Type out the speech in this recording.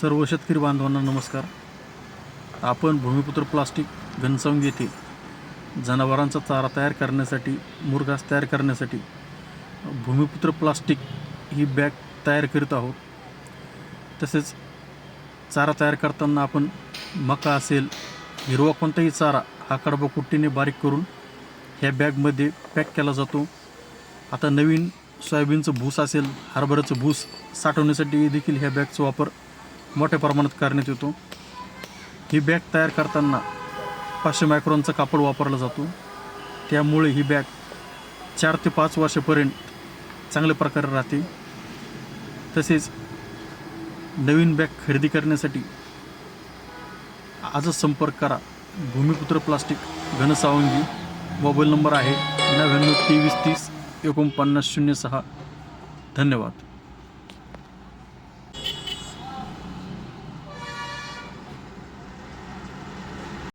सर्व शेतकरी बांधवांना नमस्कार. आपण भूमिपुत्र प्लास्टिक घनसावंग येथे जनावरांचा चारा तयार करण्यासाठी मुरघास तयार करण्यासाठी भूमिपुत्र प्लास्टिक ही बॅग तयार करीत आहोत. तसेच चारा तयार करताना आपण मका असेल हिरवा कोणताही चारा हा कडबा कुट्टीने बारीक करून ह्या बॅगमध्ये पॅक केला जातो. आता नवीन सोयाबीनचं भूस असेल हरभऱ्याचं भूस साठवण्यासाठी देखील ह्या बॅगचा वापर मोठ्या प्रमाणात करण्यात येतो. ही बॅग तयार करताना पाचशे मायक्रॉनचा कापड वापरला जातो. त्यामुळे ही बॅग चार ते पाच वर्षापर्यंत चांगल्या प्रकारे राहते. तसेच नवीन बॅग खरेदी करण्यासाठी आजच संपर्क करा. Bhumiputra plastic Ghansawangi mobile number आहे नव्याण्णव तेवीस तीस एकोणपन्नास शून्य सहा. धन्यवाद.